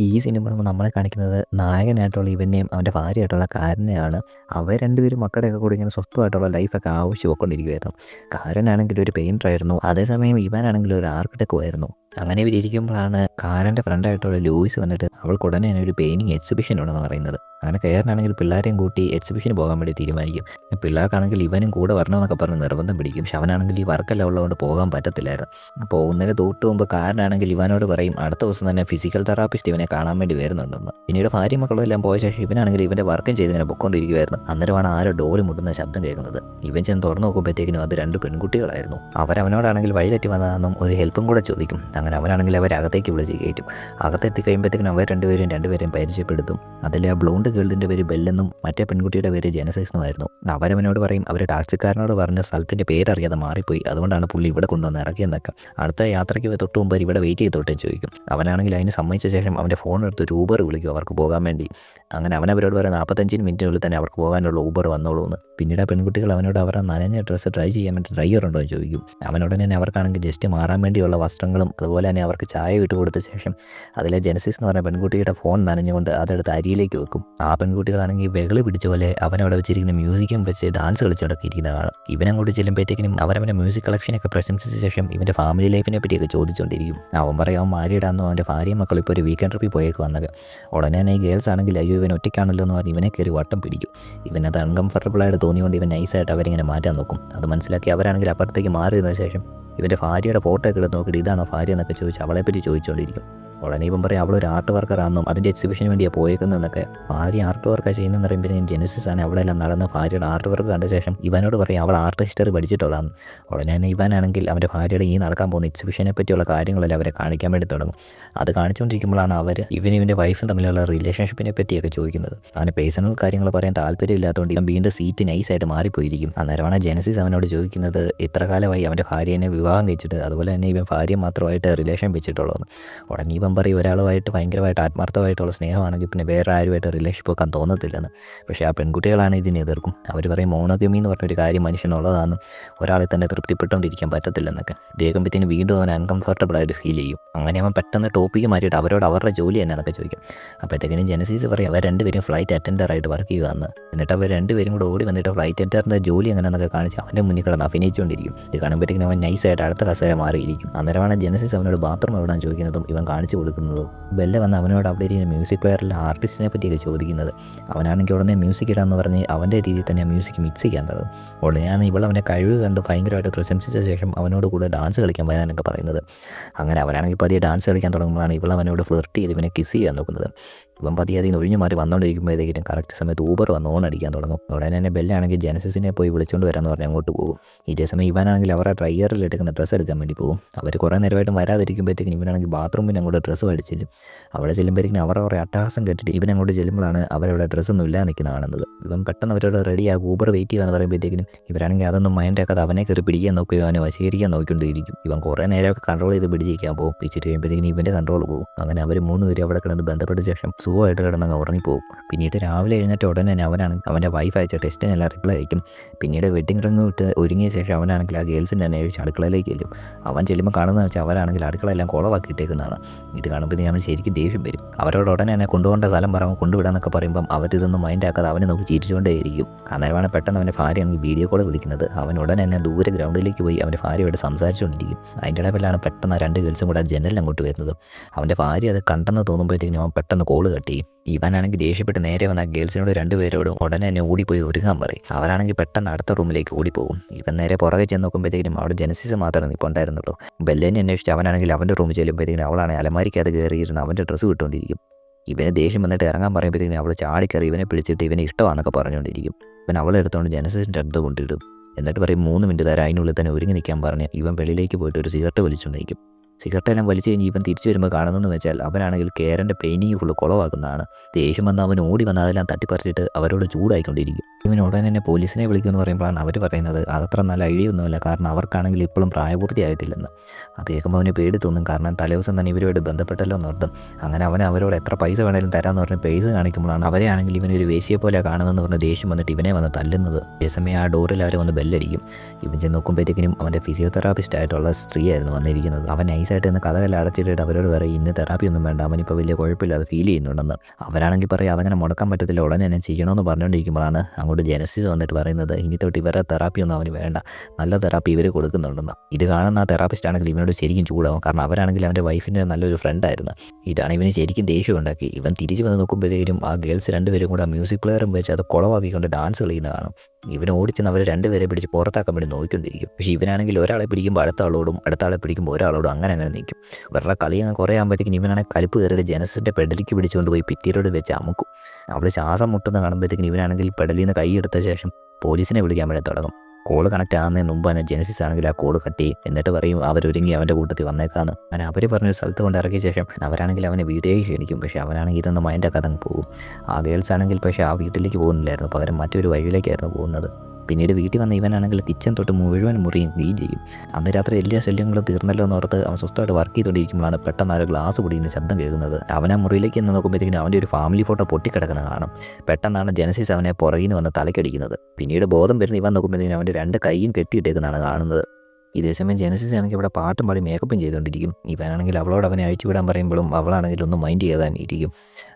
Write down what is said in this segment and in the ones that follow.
ഈ സിനിമ നമ്മളെ കാണിക്കുന്നത് നായകനായിട്ടുള്ള ഇവനെയും അവന്റെ ഭാര്യയായിട്ടുള്ള കാരനെയാണ്. അവർ രണ്ടുപേരും മക്കളുടെയൊക്കെ കൂടി ഇങ്ങനെ സ്വസ്ഥമായിട്ടുള്ള ലൈഫൊക്കെ ആവശ്യമായിക്കൊണ്ടിരിക്കുമായിരുന്നു കാരനാണെങ്കിൽ ഒരു പെയിന്റർ ആയിരുന്നു. അതേസമയം ഇവനാണെങ്കിൽ ഒരു ആർക്കിടെക്റ്റ് ആയിരുന്നു. അങ്ങനെ ഇവരിയ്ക്കുമ്പോഴാണ് കാരന്റെ ഫ്രണ്ടായിട്ടുള്ള ലൂയിസ് വന്നിട്ട് അവൾക്ക് ഉടനെ ഒരു പെയിന്റിങ് എക്സിബിഷൻ ഉണ്ടെന്ന് പറയുന്നത്. അങ്ങനെ കയറിനാണെങ്കിൽ പിള്ളേരെയും കൂട്ടി എക്സിബിഷന് പോകാൻ വേണ്ടി തീരുമാനിക്കും. പിള്ളേർക്കാണെങ്കിൽ ഇവനും കൂടെ വരണമെന്നൊക്കെ പറഞ്ഞ് നിർബന്ധം പിടിക്കും. പക്ഷെ അവനാണെങ്കിൽ ഈ വർക്കെല്ലാം ഉള്ളതുകൊണ്ട് പോകാൻ പറ്റത്തില്ലായിരുന്നു. പോകുന്നതിന് തൊട്ട് മുമ്പ് കാരനാണെങ്കിൽ ഇവനോട് പറയും അടുത്ത ദിവസം തന്നെ ഫിസിക്കൽ തെറാപ്പിസ്റ്റ് ഇവനെ കാണാൻ വേണ്ടി വരുന്നുണ്ടെന്ന്. പിന്നീട് ഭാര്യ മക്കളും എല്ലാം പോയ ശേഷം ഇവനാണെങ്കിൽ ഇവന്റെ വർക്കും ചെയ്ത് ഇങ്ങനെ പൊക്കോണ്ടിരിക്കുമായിരുന്നു അന്നേരമാണ് ആരോ ഡോറി മുട്ടുന്ന ശബ്ദം കേൾക്കുന്നത്. ഇവൻ ചെന്ന് തുറന്നു നോക്കുമ്പോഴത്തേക്കിനും അത് രണ്ട് പെൺകുട്ടികളായിരുന്നു. അവരവനോടാണെങ്കിൽ വഴി തെറ്റി വന്നതാണെന്നും ഒരു ഹെൽപ്പും കൂടെ ചോദിക്കും. അങ്ങനെ അവനാണെങ്കിൽ അവരകത്തേക്ക് വിളിച്ച് കയറ്റും. അകത്തെത്തി കഴിയുമ്പോഴത്തേക്കിനും അവർ രണ്ടുപേരും രണ്ടുപേരെയും പരിചയപ്പെടുത്തും. അതിൽ ആ ബ്ലോണ്ട് ഗേളിന്റെ പേര് ബെല്ലെന്നും മറ്റേ പെൺകുട്ടിയുടെ പേര് ജനസൈസ് എന്നുമായിരുന്നു അവരവനോട് പറയും അവർ ടാക്സിക്കാരനോട് പറഞ്ഞ സ്ഥലത്തിന്റെ പേരറിയാതെ മാറിപ്പോയി. അതുകൊണ്ടാണ് പുള്ളി ഇവിടെ കൊണ്ടുവന്ന് ഇറക്കിയെന്നൊക്കെ അടുത്ത യാത്രയ്ക്ക് തൊട്ട് മുമ്പ് ഇവിടെ വെയിറ്റ് ചെയ്തോട്ടെ ചോദിക്കും. അവനാണെങ്കിൽ അതിന് സമ്മതിച്ച ശേഷം അവന്റെ ഫോൺ എടുത്ത് ഒരു ഊബർ വിളിക്കും അവർക്ക് പോകാൻ വേണ്ടി. അങ്ങനെ അവൻ അവരോട് പറയാം നാൽപ്പത്തഞ്ചിന് മിനിറ്റിനുള്ളിൽ തന്നെ അവർക്ക് പോകാനുള്ള ഊബർ വന്നോളൂ എന്ന്. പിന്നീട് ആ പെൺകുട്ടികൾ അവനോട് അവരുടെ നനഞ്ഞ ഡ്രസ്സ് ട്രൈ ചെയ്യാൻ വേണ്ടി ഡ്രൈവർ ഉണ്ടോ? എന്ന് ചോദിക്കും. അവനോട് തന്നെ അവർക്കാണെങ്കിൽ ജസ്റ്റ് മാറാൻ വേണ്ടിയുള്ള വസ്ത്രങ്ങളും അതുപോലെ തന്നെ അവർക്ക് ചായ വിട്ടുകൊടുത്ത ശേഷം അതിലെ ജനസിസ് എന്ന് പറഞ്ഞ പെൺകുട്ടിയുടെ ഫോൺ നനഞ്ഞുകൊണ്ട് അതെടുത്ത് അരിയിലേക്ക് വെക്കും. ആ പെൺകുട്ടികളാണെങ്കിൽ വെകളി പിടിച്ച പോലെ അവനവിടെ വെച്ചിരിക്കുന്ന മ്യൂസിക്കും വെച്ച് ഡാൻസ് കളിച്ചോടൊക്കെ ഇരിക്കുന്ന കാണാം. ഇവനങ്ങോട്ട് ചെല്ലുമ്പോഴത്തേക്കിനും അവനവന്റെ മ്യൂസിക് കളക്ഷനൊക്കെ പ്രശംസിച്ച ശേഷം ഇവന്റെ ഫാമിലി ലൈഫിനെ പറ്റിയൊക്കെ ചോദിച്ചുകൊണ്ടിരിക്കും അവൻ പറയും അവൻ മാരിയിടാന്നോ അവന്റെ ഭാര്യയും മക്കളും ഇപ്പോൾ ഒരു വീക്കെൻഡ് ട്രിപ്പിൽ പോയേക്ക് വന്നത് ഉടനെ തന്നെ ഈ ഗേൾസ് ആണെങ്കിൽ അയ്യോ ഇവൻ ഒറ്റയ്ക്കാണല്ലോ എന്ന് പറഞ്ഞ് ഇവനെ കയറി വട്ടം പിടിക്കും. ഇവനത് അൺകംഫർട്ടബിൾ ആയിട്ട് തോന്നിയുകൊണ്ട് ഇവൻ നൈസായിട്ട് അവരിങ്ങനെ മാറ്റാൻ നോക്കും. അത് മനസ്സിലാക്കി അവരാണെങ്കിൽ അപ്പുറത്തേക്ക് മാറിയതിനു ശേഷം ഇവന്റെ ഭാര്യയുടെ ഫോട്ടോ ഒക്കെ എടുത്ത് നോക്കിയിട്ട് ഇതാണോ ഭാര്യ എന്നൊക്കെ ചോദിച്ച് അവളെപ്പറ്റി ചോദിച്ചുകൊണ്ടിരിക്കും ഉടനെ ഇപ്പം പറയും അവളൊരു ആർട്ട് വർക്കറാണെന്നും അതിന്റെ എക്സിബിഷന് വേണ്ടിയാണ് പോയേക്കുന്നതെന്നൊക്കെ. ഭാര്യ ആർട്ട് വർക്കാണ് ചെയ്യുന്നതെന്ന് പറയുമ്പോഴത്തേക്കും ജെനസിസ് ആണ് അവിടെ എല്ലാം നടന്ന ഭാര്യയുടെ ആർട്ട് വർക്ക് കണ്ട ശേഷം ഇവനോട് പറയും അവൾ ആർട്ട് ഹിസ്റ്ററി പഠിച്ചിട്ടുള്ളതാണ്. ഉടനെ തന്നെ ഇവനാണെങ്കിൽ അവന്റെ ഭാര്യയുടെ ഈ നടക്കാൻ പോകുന്ന എക്സിബിഷനെ പറ്റിയുള്ള കാര്യങ്ങളെല്ലാം അവരെ കാണിക്കാൻ വേണ്ടി തുടങ്ങും. അത് കാണിച്ചുകൊണ്ടിരിക്കുമ്പോഴാണ് അവർ ഇവനും ഇവന്റെ വൈഫും തമ്മിലുള്ള റിലേഷൻഷിപ്പിനെ പറ്റിയൊക്കെ ചോദിക്കുന്നത്. അവന് പേഴ്സണൽ കാര്യങ്ങൾ പറയാൻ താല്പര്യമില്ലാത്തതുകൊണ്ട് ഇവൻ വീണ്ടും സീറ്റ് നൈസായിട്ട് മാറിപ്പോയിരിക്കും. അന്നേരമാണ് ജെനസിസ് അവനോട് ചോദിക്കുന്നത് ഇത്ര കാലമായി അവന്റെ ഭാര്യനെ വിവാഹം കഴിച്ചിട്ട് അതുപോലെ തന്നെ ഇവൻ ഭാര്യ മാത്രമായിട്ട് റിലേഷൻ വെച്ചിട്ടുള്ളതെന്ന് ഉടനെ ഇവൻ പറയും. ഒരാളുമായിട്ട് ഭയങ്കരമായിട്ട് ആത്മാർത്ഥമായിട്ടുള്ള സ്നേഹമാണെങ്കിൽ പിന്നെ വേറെ ആരുമായിട്ട് റിലേഷൻഷിപ്പ് വെക്കാൻ തോന്നത്തില്ലെന്ന്. പക്ഷേ ആ പെൺകുട്ടികളാണ് ഇതിനെ എതിർക്കും. അവർ പറയും മോണോഗമി എന്ന് പറഞ്ഞൊരു കാര്യം മനുഷ്യനുള്ളതാണ് ഒരാളെ തന്നെ തൃപ്തിപ്പെട്ടുകൊണ്ടിരിക്കാൻ പറ്റത്തില്ലെന്നൊക്കെ. ദേഹമ്പത്തിന് വീണ്ടും അവൻ അൺകംഫർട്ടബിൾ ആയിട്ട് ഫീൽ ചെയ്യും. അങ്ങനെ അവൻ പെട്ടെന്ന് ടോപ്പിക്ക് മാറ്റിയിട്ട് അവരോട് അവരുടെ ജോലി തന്നെ എന്നൊക്കെ ചോദിക്കും. അപ്പോഴത്തേക്കിനും ജനസീസ് പറയും അവർ രണ്ടുപേരും ഫ്ലൈറ്റ് അറ്റൻഡർ ആയിട്ട് വർക്ക് ചെയ്യുകയെന്ന് എന്നിട്ട് അവർ രണ്ടുപേരും കൂടെ ഓടി വന്നിട്ട് ഫ്ലൈറ്റ് അറ്റൻഡറിന്റെ ജോലി എങ്ങനെയെന്നൊക്കെ കാണിച്ച് അവന്റെ മുന്നിൽ കിടന്ന് അഭിനയിച്ചുകൊണ്ടിരിക്കും. ഇത് കാണുമ്പോഴത്തേക്കും അവൻ നൈസായിട്ട് അടുത്ത കസേര മാറിയിരിക്കും. അന്നേരമാണ് ജനസീസ് അവനോട് ബാത്റൂം എവിടാൻ ചോദിക്കുന്നതും ഇവൻ കാണിച്ചു കൊടുക്കുന്നതും. ബെല്ല വന്ന് അവനോട് അവിടെ ഇരിക്കുന്ന മ്യൂസിക് പ്ലെയറിലെ ആർട്ടിസ്റ്റിനെ പറ്റിയൊക്കെ ചോദിക്കുന്നത്. അവനാണെങ്കിൽ ഉടനെ മ്യൂസിക് ഇടാന്ന് പറഞ്ഞ് അവന്റെ രീതിയിൽ തന്നെ മ്യൂസിക് മിക്സ് ചെയ്യാൻ തുടങ്ങും. ഉടനെയാണ് ഇവൾ അവന്റെ കഴിവ് കണ്ട് ഭയങ്കരമായിട്ട് പ്രശംസിച്ച ശേഷം അവനോട് കൂടെ ഡാൻസ് കളിക്കാൻ വരാനൊക്കെ പറയുന്നത്. അങ്ങനെ അവനാണെങ്കിൽ പതിയെ ഡാൻസ് കളിക്കാൻ തുടങ്ങുമ്പോഴാണ് ഇവൾ അവനോട് ഫ്ലിർട്ട് ചെയ്ത് ഇവനെ കിസ് ചെയ്യാൻ നോക്കുന്നത്. ഇവൻ പതിയെ അതിന് ഒഴിഞ്ഞു മാറി വന്നുകൊണ്ടിരിക്കുമ്പോഴത്തേക്കും കറക്റ്റ് സമയത്ത് ഊബർ വന്ന് ഓൺ അടിക്കാൻ തുടങ്ങും. ഉടനെ തന്നെ ബെല്ലാണെങ്കിൽ ജനസിസിനെ പോയി വിളിച്ചുകൊണ്ട് വരാമെന്ന് പറഞ്ഞ് അങ്ങോട്ട് പോകും. ഇതേ സമയം ഇവനാണെങ്കിൽ അവരുടെ ഡ്രൈയറിൽ എടുക്കുന്ന ഡ്രസ്സ് എടുക്കാൻ വേണ്ടി പോകും. അവർ കുറേ നേരമായിട്ടും വരാതിരിക്കുമ്പോഴത്തേക്കും ഇവനാണെങ്കിൽ ബാത്റൂമിൽ അങ്ങോട്ട് ഡ്രസ്സ് മേടിച്ചില്ല? അവിടെ ചെല്ലുമ്പോഴത്തേക്കും അവർ കുറേ അട്ടഹാസം കേട്ടിട്ട് ഇവൻ അങ്ങോട്ട് ചെല്ലുമ്പോഴാണ് അവരവിടെ ഡ്രസ്സൊന്നും ഇല്ലാതെ നിൽക്കുന്ന കാണുന്നത്. ഇവൻ പെട്ടെന്ന് അവരോട് റെഡിയാകും ഊബർ വെയിറ്റ് ചെയ്യുക എന്ന് പറയുമ്പോഴത്തേക്കും ഇവരാണെങ്കിൽ അതൊന്നും മൈൻഡ് ആക്കാതെ അവനെ കയറി പിടിക്കാൻ നോക്കുകയോ അവനെ വശീകരിക്കാൻ നോക്കിക്കൊണ്ടിരിക്കും. ഇവൻ കുറേ നേരമൊക്കെ കൺട്രോൾ ചെയ്ത് പിടിച്ചിരിക്കാൻ പോകും. പിടിച്ചിട്ട് കഴിയുമ്പോഴത്തേക്കും ഇവന്റെ കൺട്രോൾ പോകും. അങ്ങനെ അവർ മൂന്ന് പേര് അവിടെ കിടന്ന് ബന്ധപ്പെട്ട ശേഷം സുഖമായിട്ട് കിടന്നങ്ങ് ഉറങ്ങിപ്പോകും പിന്നീട് രാവിലെ എഴുന്നേറ്റ് ഉടനെ തന്നെ അവനാണ് അവന്റെ വൈഫ് അയച്ച ടെസ്റ്റിനെല്ലാം റിപ്ലൈ അയക്കും. പിന്നീട് വെഡിങ് റിങ് വിട്ട് ഒരുങ്ങിയ ശേഷം അവനാണെങ്കിൽ ആ ഗേൾസിന്റെ അന്വേഷിച്ച് അടുക്കളയിലേക്ക് ചെല്ലും. അവൻ ചെല്ലുമ്പോൾ കാണുന്നതെന്ന് വെച്ചാൽ അവരാണെങ്കിൽ അടുക്കളയെല്ലാം കുളവാക്കിയിട്ടേക്കുന്നതാണ് ഇത് കാണുമ്പോൾ അവൻ ശരിക്കും ദേഷ്യം വരും. അവരോട് ഉടനെ തന്നെ കൊണ്ടുപോകേണ്ട സ്ഥലം പറയുമ്പോൾ കൊണ്ടുവിടാന്നൊക്കെ പറയുമ്പം അവരിതൊന്നും മൈൻഡ് ആക്കാതെ അവനെ നോക്കി ചിരിച്ചുകൊണ്ടേയിരിക്കും. അന്നേരമാണ് പെട്ടെന്ന് അവന്റെ ഭാര്യയാണെങ്കിൽ വീഡിയോ കോൾ വിളിക്കുന്നത്. അവൻ ഉടനെ തന്നെ ദൂരെ ഗ്രൗണ്ടിലേക്ക് പോയി അവന്റെ ഭാര്യയോട് സംസാരിച്ചുകൊണ്ടിരിക്കും. അതിന്റെ ഇടയിലാണ് പെട്ടെന്ന് രണ്ട് ഗേൾസും കൂടെ ജനലിൽ അങ്ങോട്ട് വരുന്നത്. അവന്റെ ഭാര്യ അത് കണ്ടെന്ന് തോന്നുമ്പോഴത്തേക്കും അവൻ പെട്ടെന്ന് കോൾ കട്ട് ഇവനാണെങ്കിൽ ദേഷ്യപ്പെട്ട് നേരെ വന്ന ഗേൾസിനോട് രണ്ടുപേരോടും ഉടനെ തന്നെ ഓടിപ്പോയി ഒരുങ്ങാൻ പറയും. അവരാണെങ്കിൽ പെട്ടെന്ന് അടുത്ത റൂമിലേക്ക് ഓടിപ്പോകും. ഇവൻ നേരെ പുറകെ ചെന്ന് നോക്കുമ്പോഴത്തേക്കും അവിടെ ജനസിസ് മാത്രമേ നിൽപ്പുണ്ടായിരുന്നുള്ളൂ ബെല്ലേനെ അന്വേഷിച്ച് അവനാണെങ്കിൽ അവന്റെ റൂമിൽ ചെല്ലുമ്പോഴത്തേക്കും അവളാണ് അലമാരിക്കകത്ത് കയറിയിരുന്ന് അവന്റെ ഡ്രസ്സ് കിട്ടുകൊണ്ടിരിക്കും ഇവന് ദേഷ്യം വന്നിട്ട് ഇറങ്ങാൻ പറയുമ്പോഴത്തേക്കും അവൾ ചാടിക്കറി ഇവനെ പിടിച്ചിട്ട് ഇവനെ ഇഷ്ടമാണെന്നൊക്കെ പറഞ്ഞുകൊണ്ടിരിക്കും. ഇവൻ അവളെ എടുത്തുകൊണ്ട് ജനസിസിന്റെ അടുത്ത് കൊണ്ടിടും. എന്നിട്ട് പറയും മൂന്ന് മിനിറ്റ് തരാം അതിനുള്ളിൽ തന്നെ ഒരുങ്ങി നിൽക്കാൻ പറഞ്ഞ് ഇവൻ വെളിയിലേക്ക് പോയിട്ട് ഒരു സിഗരറ്റ് വലിച്ചുകൊണ്ടിരിക്കും. സിഗരറ്റ് എല്ലാം വലിച്ചു കഴിഞ്ഞ് ഇവൻ തിരിച്ചു വരുമ്പോൾ കാണുന്നതെന്ന് വെച്ചാൽ അവനാണെങ്കിൽ കേരന്റെ പെയിന്റിങ് ഫുള്ള് കുളവാക്കുന്നതാണ്. ദേഷ്യം വന്ന് അവൻ ഓടി വന്ന് അതെല്ലാം തട്ടിപ്പറിച്ചിട്ട് അവരോട് ചൂടായിക്കൊണ്ടിരിക്കും. ഇവൻ ഉടനെ തന്നെ പോലീസിനെ വിളിക്കുമെന്ന് പറയുമ്പോഴാണ് അവർ പറയുന്നത്. അതത്ര നല്ല ഐഡിയ ഒന്നുമില്ല. കാരണം അവർക്കാണെങ്കിൽ ഇപ്പോഴും പ്രായപൂർത്തിയായിട്ടില്ലെന്ന്. അത് കേൾക്കുമ്പോൾ അവന് പേടി തോന്നും. കാരണം തലേദിവസം തന്നെ ഇവരുമായിട്ട് ബന്ധപ്പെട്ടല്ലോ എന്ന് ഓർത്തും. അങ്ങനെ അവൻ അവരോട് എത്ര പൈസ വേണേലും തരാമെന്ന് പറഞ്ഞ് പൈസ കാണിക്കുമ്പോഴാണ് അവരെ ആണെങ്കിൽ ഇവനെ ഒരു വേശിയെ പോലെ കാണുന്നതെന്ന് പറഞ്ഞ് ദേഷ്യം വന്നിട്ട് ഇവനെ വന്ന് തല്ലുന്നത്. അതേസമയം ആ ഡോറിൽ അവർ വന്ന് ബെല്ലടിക്കും. ഇവൻ ചെന്ന് നോക്കുമ്പോഴത്തേക്കിനും അവന്റെ ഫിസിയോതെറാപ്പിസ്റ്റ് ആയിട്ടുള്ള സ്ത്രീയായിരുന്നു വന്നിരിക്കുന്നത്. അവൻ നൈസായിട്ട് ഇന്ന് കഥകളെല്ലാം അടച്ചിട്ടിട്ട് അവരോട് വേറെ ഇന്ന് തെറാപ്പി ഒന്നും വേണ്ട. അവനിപ്പോൾ വലിയ കുഴപ്പമില്ലാതെ ഫീൽ ചെയ്യുന്നുണ്ടെന്ന്. അവരാണെങ്കിൽ പറയും അതങ്ങനെ മുടക്കാൻ പറ്റത്തില്ല. ഉടനെ തന്നെ ചെയ്യണമെന്ന് പറഞ്ഞുകൊണ്ടിരിക്കുമ്പോഴാണ് അങ്ങോട്ട് ജനസിസ് വന്നിട്ട് പറയുന്നത് ഇനി തൊട്ട് ഇവരുടെ തെറാപ്പി ഒന്നും അവന് വേണ്ട. നല്ല തെറാപ്പി ഇവർ കൊടുക്കുന്നുണ്ടെന്ന്. ഇത് കാണുന്ന ആ തെറാപ്പിസ്റ്റ് ആണെങ്കിൽ ഇവനോട് ശരിക്കും ചൂടാവും. കാരണം അവരാണെങ്കിൽ അവന്റെ വൈഫിന്റെ നല്ലൊരു ഫ്രണ്ടായിരുന്നു ഇതാണ് ഇവന് ശരിക്കും ദേഷ്യം ഉണ്ടാക്കി. ഇവൻ തിരിച്ചു വന്ന് നോക്കുമ്പോഴത്തേക്കും ആ ഗേൾസ് രണ്ടുപേരും കൂടെ മ്യൂസിക് പ്ലെയറും വെച്ച് അത് കുളവാക്കിക്കൊണ്ട് ഡാൻസ് കളിക്കുന്ന കാണും. ഇവൻ ഓടിച്ചെന്ന് അവർ രണ്ടുപേരെ പിടിച്ച് പുറത്താക്കാൻ വേണ്ടി നോക്കിക്കൊണ്ടിരിക്കും. പക്ഷേ ഇവനാണെങ്കിൽ ഒരാളെ പിടിക്കുമ്പോൾ അടുത്ത ആളോടും അടുത്ത ആളെ പിടിക്കുമ്പോൾ ഒരാളോടും അങ്ങനെ അങ്ങനെ നിൽക്കും. വെറുതെ കളി അങ്ങനെ കുറേ ആകുമ്പോഴത്തേക്കും ഇവനാണെങ്കിൽ കലിപ്പ് കയറിയിട്ട് ജനസിന്റെ പെഡലിക്ക് പിടിച്ചുകൊണ്ട് പോയി ഭിത്തിയോട് വെച്ച് അമുക്കും. അവൾ ശ്വാസം മുട്ടുന്ന കാണുമ്പോഴത്തേക്കും ഇവനാണെങ്കിൽ പെഡലിൽ നിന്ന് കൈ എടുത്ത ശേഷം പോലീസിനെ വിളിക്കാൻ വേണ്ടി തുടങ്ങും. കോൾ കണക്ട് ആകുന്നതിന് മുമ്പ് തന്നെ ജെനസിസ് ആണെങ്കിൽ ആ കോൾ കട്ട് ചെയ്യും. എന്നിട്ട് പറയും അവരൊരുങ്ങി അവന്റെ കൂട്ടത്തിൽ വന്നേക്കാന്ന്. അങ്ങനെ അവർ പറഞ്ഞൊരു സ്ഥലത്ത് കൊണ്ട് ഇറക്കിയ ശേഷം അവരാണെങ്കിൽ അവനെ വീട്ടിലേക്ക് ക്ഷണിക്കും. പക്ഷേ അവനാണെങ്കിൽ ഇതൊന്നും മൈൻഡ് അതങ്ങ് പോകും. ആ ഗേൾസ് ആണെങ്കിൽ പക്ഷേ ആ വീട്ടിലേക്ക് പോകുന്നില്ലായിരുന്നു. പകരം മറ്റൊരു വഴിയിലേക്കായിരുന്നു പോകുന്നത്. പിന്നീട് വീട്ടിൽ വന്ന ഇവനാണെങ്കിൽ കിച്ചൻ തൊട്ട് മുഴുവൻ മുറിയും ക്ലീൻ ചെയ്യും. അന്ന് രാത്രി എല്ലാ ശല്യങ്ങളും തീർന്നല്ലോ എന്ന് ഓർത്ത് അവൻ സ്വസ്ഥമായിട്ട് വർക്ക് ചെയ്തുകൊണ്ടിരിക്കുമ്പോഴാണ് പെട്ടെന്ന് ആ ഗ്ലാസ് പൊടിയുന്ന ശബ്ദം കേൾക്കുന്നത്. അവൻ ആ മുറിയിലേക്ക് എന്ന് നോക്കുമ്പോഴത്തേക്കും അവന്റെ ഒരു ഫാമിലി ഫോട്ടോ പൊട്ടിക്കിടക്കുന്നത് കാണും. പെട്ടെന്നാണ് ജനസിസ് അവനെ പുറകിൽ നിന്ന് വന്ന് തലക്കടിക്കുന്നത്. പിന്നീട് ബോധം വരുന്ന ഇവൻ നോക്കുമ്പോഴത്തേക്കും അവന്റെ രണ്ട് കൈയും കെട്ടിയിട്ടേക്കുന്നതാണ് കാണുന്നത്. ഇതേസമയം ജനസിസ് ആണെങ്കിൽ ഇവിടെ പാട്ടും പാടി മേക്കപ്പും ചെയ്തുകൊണ്ടിരിക്കും. ഇവനാണെങ്കിൽ അവളോട് അവനെ അഴിച്ചു വിടാൻ പറയുമ്പോഴും അവളാണെങ്കിൽ മൈൻഡ് ചെയ്യാതെ ഇരിക്കും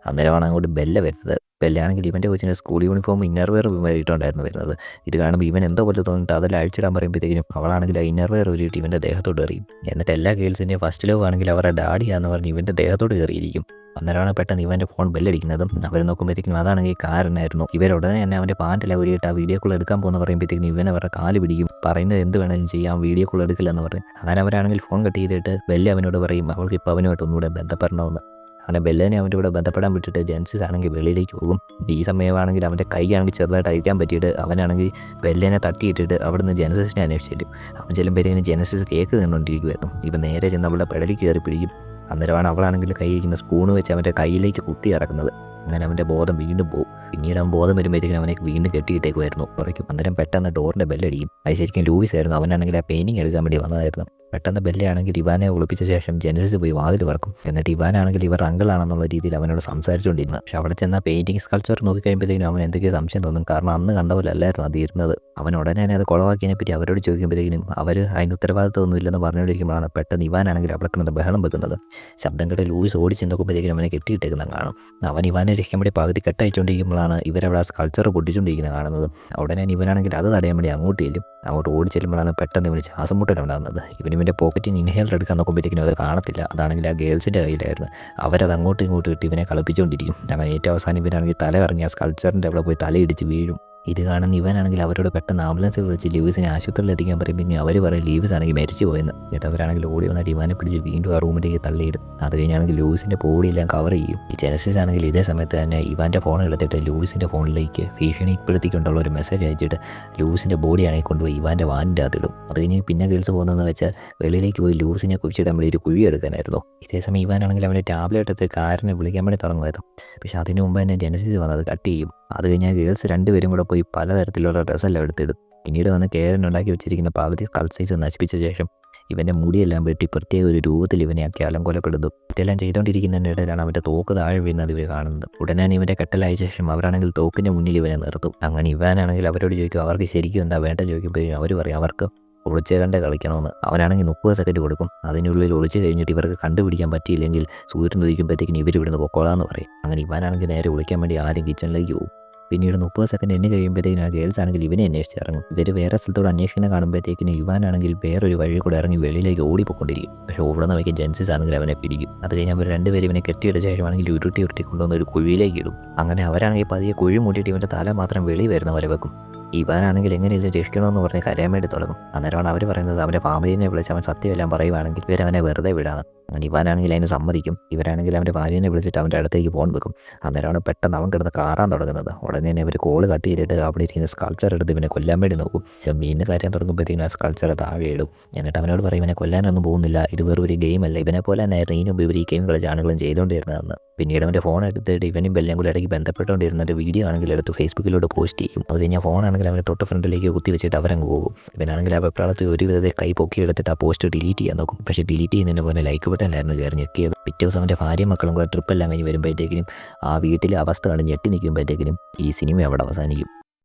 അന്നേരമാണ് അങ്ങോട്ട് ബെല്ല വരുന്നത്. ബെല്ലാണെങ്കിൽ ഇവന്റെ കൊച്ചിന്റെ സ്കൂൾ യൂണിഫോം ഇന്നർ വെയർ ഇട്ടുണ്ടായിരുന്നു വരുന്നത്. ഇത് കാണുമ്പോൾ ഇവൻ എന്തോ പോലെ തോന്നിയിട്ട് അതെല്ലാം അഴിച്ചിടാൻ പറയുമ്പോഴത്തേക്കും അവളാണെങ്കിൽ ആ ഇന്നർ വെയർ ഊരിയിട്ട് ഇവന്റെ ദേഹത്തോട് എറിയും. എന്നിട്ട് എല്ലാ ഗേൾസിന്റെയും ഫസ്റ്റ് ലവ് ആണെങ്കിൽ അവരുടെ ഡാഡിയാന്ന് പറഞ്ഞ് ഇവന്റെ ദേഹത്തോട് കയറിയിരിക്കും അന്നേരമാണ് പെട്ടെന്ന് ഇവന്റെ ഫോൺ ബെല്ലടിക്കുന്നതും അവർ നോക്കുമ്പോഴത്തേക്കും അതാണെങ്കിൽ കാരനായിരുന്നു. ഇവരുടനെ തന്നെ അവന്റെ പാന്റെല്ലാം ഊരിയിട്ട് ആ വീഡിയോ കോൾ എടുക്കാൻ പോകുന്ന പറയുമ്പോഴത്തേക്കും ഇവൻ അവരുടെ കാൽ പിടിക്കും. പറയുന്നത് എന്ത് വേണമെങ്കിലും ചെയ്യാം വീഡിയോ കോൾ എടുക്കില്ലെന്ന് പറയും അങ്ങനെ അവരാണെങ്കിൽ ഫോൺ കട്ട് ചെയ്തിട്ട് ബെല്ല് അവനോട് പറയും അവൾക്ക് ഇപ്പോൾ അവനുമായിട്ട് ഒന്നുകൂടെ ബന്ധപ്പെടണമെന്ന് അങ്ങനെ ബെല്ലിനെ അവന്റെ കൂടെ ബന്ധപ്പെടാൻ വിട്ടിട്ട് ജെൻസിസ് ആണെങ്കിൽ വെളിയിലേക്ക് പോകും. ഈ സമയമാണെങ്കിൽ അവന്റെ കൈ ആണെങ്കിൽ ചെറുതായിട്ട് അഴിക്കാൻ പറ്റിയിട്ട് അവനാണെങ്കിൽ ബെല്ലിനെ തട്ടിയിട്ടിട്ട് അവിടുന്ന് ജെനസിസിനെ അന്വേഷിച്ചു തരും അവൻ ചെല്ലുമ്പോഴത്തേക്കും ജെനസിസ് കേക്ക് തന്നുകൊണ്ടിരിക്കുമായിരുന്നു ഇപ്പം നേരെ ചെന്ന് അവളുടെ പെടലിൽ കയറി പിടിക്കും. അന്നേരമാണ് അവളാണെങ്കിൽ കൈയിരിക്കുന്ന സ്പൂണ് വെച്ച് അവന്റെ കയ്യിലേക്ക് കുത്തി ഇറക്കുന്നത്. അങ്ങനെ അവന്റെ ബോധം വീണ്ടും പോകും പിന്നീട് അവൻ ബോധം വരുമ്പോഴത്തേക്കും അവനെ വീണ്ടും കെട്ടിയിട്ടേക്കുമായിരുന്നു കുറയ്ക്കും. അന്നേരം പെട്ടെന്ന് ഡോറിന്റെ ബെല്ലടിക്കും അത് ശരിക്കും ലൂയിസ് ആയിരുന്നു. അവനാണെങ്കിൽ ആ പെയിന്റിങ് എടുക്കാൻ വേണ്ടി വന്നതായിരുന്നു. പെട്ടെന്ന് ബെല്ലയാണെങ്കിൽ ഇവാനെ ഒളിപ്പിച്ച ശേഷം ജനസിസ് പോയി വാതിൽ പറക്കും എന്നിട്ട് ഇവാനാണെങ്കിൽ ഇവർ അങ്കിളാണെന്നുള്ള രീതിയിൽ അവനോട് സംസാരിച്ചുകൊണ്ടിരുന്നത് പക്ഷെ അവിടെ ചെന്ന പെയിന്റിങ് സ്കൾച്ചർ നോക്കിക്കഴിയുമ്പോഴത്തേക്കും അവൻ എന്തൊക്കെയോ സംശയം തോന്നും. കാരണം അന്ന് കണ്ട പോലെ അല്ലായിരുന്നു അത് ഇരുന്നത്. അവൻ ഉടനെ തന്നെ അത് കുളവാക്കിയതിനെ പറ്റി അവരോട് ചോദിക്കുമ്പോഴത്തേക്കും അവർ അതിന് ഉത്തരവാദിത്തമൊന്നും ഇല്ലെന്ന് പറഞ്ഞുകൊണ്ടിരിക്കുമ്പോഴാണ് പെട്ടെന്ന് ഇവാനാണെങ്കിൽ അവിടെ കിടന്ന് ബഹളം വെക്കുന്നത്. ശബ്ദം കേട്ട് ലൂയിസ് ഓടിച്ച് നോക്കുമ്പോഴത്തേക്കും അവനെ കെട്ടിയിട്ടേക്കുന്ന കാണും. അവൻ ഇവാനെ രക്ഷിക്കാൻ വേണ്ടി പകുതി കെട്ടയച്ചുകൊണ്ടിരിക്കുമ്പോഴാണ് ഇവരവിടെ ആ സ്കൾച്ചർ പൊട്ടിച്ചുകൊണ്ടിരിക്കുന്നത് കാണുന്നത്. ഉടനെ ഇവനാണെങ്കിൽ അത് തടയാൻ വേണ്ടി അങ്ങോട്ട് ചെല്ലും. അങ്ങോട്ട് ഓടി ചെല്ലുമ്പോഴാണ് പെട്ടെന്ന് ഇവന് ശ്വാസം മുട്ടലുണ്ടാകുന്നത് ഇവന് ഇവന്റെ പോക്കറ്റിൽ ഇൻഹേലർ എടുക്കാൻ നോക്കുമ്പോഴത്തേക്കും അത് കാണത്തില്ല. അതാണെങ്കിൽ ആ ഗേൾസിന്റെ കയ്യിലായിരുന്നു. അവരത് അങ്ങോട്ടും ഇങ്ങോട്ടും ഇട്ട് ഇവനെ കളിപ്പിച്ചുകൊണ്ടിരിക്കും. അങ്ങനെ ഏറ്റവും അവസാനം ഇവനാണെങ്കിൽ തല ഇറങ്ങി ആ സ്കൾച്ചറിന്റെ അവിടെ പോയി തലയിടിച്ച് വീഴും. ഇത് കാണുന്ന ഇവനാണെങ്കിൽ അവരോട് പെട്ടെന്ന് ആംബുലൻസ് വിളിച്ച് ലീവ്സിനെ ആശുപത്രിയിൽ എത്തിക്കാൻ പറയും. പിന്നെ അവർ പറയും ലീവ്സ് ആണെങ്കിൽ മരിച്ചു പോയെന്ന്. എന്നിട്ട് അവരാണെങ്കിൽ ഓടി വന്നിട്ട് ഇവനെ പിടിച്ച് വീണ്ടും ആ റൂമിലേക്ക് തള്ളിയിടും. അത് കഴിഞ്ഞാണെങ്കിൽ ലൂസിന്റെ ബോഡിയെല്ലാം കവർ ചെയ്യും. ഈ ജനസിസ് ആണെങ്കിൽ ഇതേ സമയത്ത് തന്നെ ഇവാന്റെ ഫോൺ എടുത്തിട്ട് ലൂസിന്റെ ഫോണിലേക്ക് ഭീഷണിപ്പെടുത്തിക്കൊണ്ടുള്ള ഒരു മെസ്സേജ് അയച്ചിട്ട് ലൂസിന്റെ ബോഡിയാണെങ്കിൽ കൊണ്ടുപോയി ഇവാന്റെ വാനിന്റെ അകത്തിടും അത് കഴിഞ്ഞ് പിന്നെ ഗേൾസ് പോകുന്നതെന്ന് വെച്ചാൽ വെളിയിലേക്ക് പോയി ലൂസിനെ കുറിച്ചിട്ട് നമ്മൾ ഒരു കുഴി എടുക്കാനായിരുന്നു. ഇതേ സമയം ഇവാനാണെങ്കിൽ അവന്റെ ടാബ്ലറ്റ് എടുത്ത് കാരനെ വിളിക്കാൻ വേണ്ടി തുടങ്ങുമായിരുന്നു. പക്ഷേ അതിന് മുമ്പ് തന്നെ ജനസിസ് വന്നത് കട്ട് ചെയ്യും. അത് കഴിഞ്ഞാൽ ഗേൾസ് രണ്ടുപേരും കൂടെ പോയി പലതരത്തിലുള്ള ഡ്രസ്സെല്ലാം എടുത്തിടും പിന്നീട് വന്ന് കേരൻ ഉണ്ടാക്കി വെച്ചിരിക്കുന്ന പാവതി കൾസൈസ് സൈസ് നശിപ്പിച്ച ശേഷം ഇവന്റെ മുടിയെല്ലാം വെട്ടി പ്രത്യേക ഒരു രൂപത്തിൽ ഇവനെ ആക്കി അലങ്കോലപ്പെടുന്നു ഇതെല്ലാം ചെയ്തുകൊണ്ടിരിക്കുന്നതിന്റെ ഇടയിലാണ് അവന്റെ തോക്ക് താഴെ വീഴുന്നത് ഇവർ കാണുന്നത്. ഉടനെ ഇവന്റെ കെട്ടലായ ശേഷം അവരാണെങ്കിൽ തോക്കിന്റെ മുന്നിൽ ഇവനെ നിർത്തും. അങ്ങനെ ഇവനാണെങ്കിൽ അവരോട് ചോദിക്കും അവർക്ക് ശരിക്കും എന്താ വേണ്ട? ചോദിക്കുമ്പോഴേക്കും അവർ പറയും അവർക്ക് ഒളിച്ച് കണ്ട് കളിക്കണമെന്ന്. അവനാണെങ്കിൽ മുപ്പത് സെക്കൻഡ് കൊടുക്കും. അതിനുള്ളിൽ ഒളിച്ചു കഴിഞ്ഞിട്ട് ഇവർക്ക് കണ്ടുപിടിക്കാൻ പറ്റിയില്ലെങ്കിൽ സൂര്യൻ ഉദിക്കുമ്പോഴത്തേക്കിന് ഇവർ ഇവിടുന്ന് പൊക്കോളാന്ന് പറയും. അങ്ങനെ ഇവനാണെങ്കിൽ നേരെ ഒളിക്കാൻ വേണ്ടി ആരും കിച്ചണിലേക്ക് പോകും. പിന്നീട് മുപ്പത് സെക്കൻഡ് എണ്ണി കഴിയുമ്പോഴത്തേക്കും ആ ഗേൾസ് ആണെങ്കിൽ ഇവനെ അന്വേഷിച്ച് ഇറങ്ങും. ഇവർ വേറെ സ്ഥലത്തോട് അന്വേഷിക്കുന്ന കാണുമ്പോഴത്തേക്കിന് ഇവാനാണെങ്കിൽ വേറൊരു വഴി കൂടെ ഇറങ്ങി വെളിയിലേക്ക് ഓടിപ്പോയിക്കൊണ്ടിരിക്കും. പക്ഷേ ഓടുന്ന വയ്ക്ക് ജെൻസിസ് ആണെങ്കിൽ അവനെ പിടിക്കും. അത് കഴിഞ്ഞ് അവർ രണ്ടുപേരും ഇവനെ കെട്ടിയിട്ട ശേഷമാണെങ്കിൽ ഉരുട്ടി ഉരുട്ടി കൊണ്ടുവന്ന് ഒരു കുഴിയിലേക്ക് ഇടും. അങ്ങനെ അവരാണെങ്കിൽ പതിയെ കുഴി മൂട്ടിയിട്ട് ഇവന്റെ തല മാത്രം വെളി വരുന്ന പോലെ വെക്കും. ഇവാനാണെങ്കിൽ ഇതിനെ രക്ഷിക്കണമെന്ന് പറഞ്ഞ് കരയാൻ വേണ്ടി തുടങ്ങും. അന്നേരമാണ് അവർ പറയുന്നത് അവന്റെ ഫാമിലിനെ വിളിച്ച് അവൻ സത്യമെല്ലാം പറയുവാണെങ്കിൽ ഇവരവനെ വെറുതെ അങ്ങനെ ഇവനാണെങ്കിൽ അതിന് സമ്മതിക്കും. ഇവരാണെങ്കിൽ അവന്റെ ഭാര്യനെ വിളിച്ചിട്ട് അവന്റെ അടുത്തേക്ക് ഫോൺ വെക്കും. അന്നേരമാണ് പെട്ടെന്ന് അവൻ കിടന്ന് കാറാൻ തുടങ്ങുന്നത്. ഉടനെ തന്നെ അവർ കോൾ കട്ട് ചെയ്തിട്ട് അവിടെ ഇരിക്കുന്ന സ്കൾച്ചർ എടുത്ത് ഇവനെ കൊല്ലാൻ വേണ്ടി നോക്കും. മീനിന് കരയാൻ തുടങ്ങുമ്പോഴത്തേക്കും ആ സ്കൾച്ചർ താഴെ ഇടും. എന്നിട്ട് അവനോട് പറയും ഇവനെ കൊല്ലാനൊന്നും പോകുന്നില്ല. ഇത് വേറൊരു ഗെയിമല്ല ഇവനെ പോലെ തന്നെ റീനും ഇവർ ഈ ഗെയിം കളിച്ച് ചെയ്തുകൊണ്ടിരുന്നതെന്ന് പിന്നീട് അവന്റെ ഫോൺ എടുത്തിട്ട് ഇവനും ബെല്ലാം കൂടെ ഇടയ്ക്ക് ബന്ധപ്പെട്ടുകൊണ്ടിരുന്നിട്ട് വീഡിയോ ആണെങ്കിൽ എടുത്ത് ഫേസ്ബുക്കിലൂടെ പോസ്റ്റ് ചെയ്യും. അത് കഴിഞ്ഞാൽ ഫോണാണെങ്കിൽ അവന്റെ തൊട്ട് ഫ്രണ്ടിലേക്ക് കുത്തി വെച്ചിട്ട് അവരങ്ങ് പോകും. ഇവനാണെങ്കിൽ ആ വെപ്രാളത്തിൽ ഒരു വിധത്തെ കൈ പൊക്കി എടുത്തിട്ട് ആ പോസ്റ്റ് ഡിലീറ്റ് ചെയ്യാൻ നോക്കും. പക്ഷേ ഡിലീറ്റ് ചെയ്യുന്നതിന് പോലെ ലൈക്ക് ബട്ടനായിരുന്നു കയറി ഞെക്കിയത്. പിറ്റേ ദിവസം അവന്റെ ഭാര്യയും മക്കളും കൂടെ ട്രിപ്പ് എല്ലാം കഴിഞ്ഞ് വരുമ്പോഴത്തേക്കിനും ആ വീട്ടിലെ അവസ്ഥ കണ്ട് ഞെട്ടി നിൽക്കുമ്പോഴത്തേക്കിനും ഈ സിനിമ അവിടെ അവസാനിക്കും.